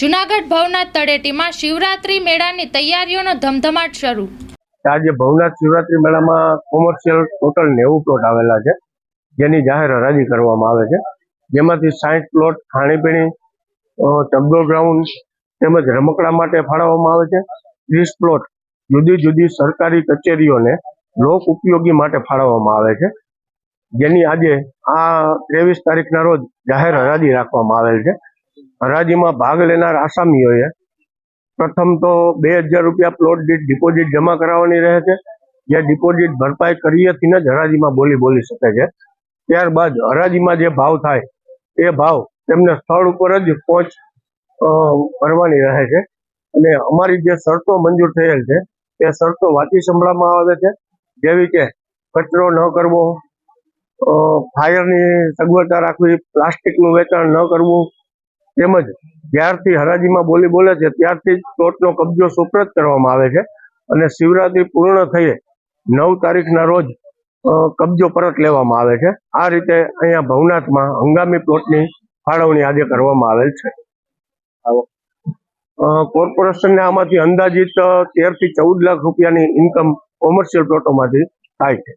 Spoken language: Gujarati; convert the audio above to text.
જુનાગઢ ભવનાથ તળેટીમાં શિવરાત્રી મેળાની તૈયારીઓનો ધમધમાટ શરૂ. આજે ભવનાથ શિવરાત્રી મેળામાં કોમર્શિયલ ટોટલ નેવું પ્લોટ આવેલા છે જેની જાહેર હરાજી કરવામાં આવે છે. જેમાંથી સાઠ પ્લોટ ખાણીપીણી અ, ગ્રાઉન્ડ તેમજ રમકડા માટે ફાળવવામાં આવે છે. ત્રીસ પ્લોટ જુદી જુદી સરકારી કચેરીઓને લોક ઉપયોગી માટે ફાળવવામાં આવે છે. જેની આજે આ ત્રેવીસ તારીખના રોજ જાહેર હરાજી રાખવામાં આવેલ છે. હરાજીમાં ભાગ લેનાર આસામીઓએ પ્રથમ તો બે હજાર રૂપિયા પ્લોટ દીઠ ડિપોઝિટ જમા કરાવવાની રહે છે. જે ડિપોઝિટ ભરપાઈ કરીએથી જ હરાજીમાં બોલી બોલી શકે છે. ત્યારબાદ હરાજીમાં જે ભાવ થાય એ ભાવ તેમને સ્થળ ઉપર જ પહોંચ અ, ભરવાની રહે છે. અને અમારી જે શરતો મંજૂર થયેલ છે એ શરતો વાંચી સંભળાવવામાં આવે છે. જેવી કે કચરો ન કરવો ફાયરની સગવડતા રાખવી પ્લાસ્ટિકનું વેચાણ ન કરવું તેમજ જ્યારથી હરાજીમાં બોલી બોલે છે, ત્યારથી જ પ્લોટનો કબજો સુપ્રત કરવામાં આવે છે અને શિવરાત્રી પૂર્ણ થઈએ નવ તારીખના રોજ કબજો પરત લેવામાં આવે છે. આ રીતે અહીંયા ભવનાથમાં હંગામી પ્લોટની ફાળવણી આજે કરવામાં આવેલ છે. કોર્પોરેશનને આમાંથી અંદાજિત તેરથી ચૌદ લાખ રૂપિયાની ઇન્કમ કોમર્શિયલ પ્લોટોમાંથી થાય છે.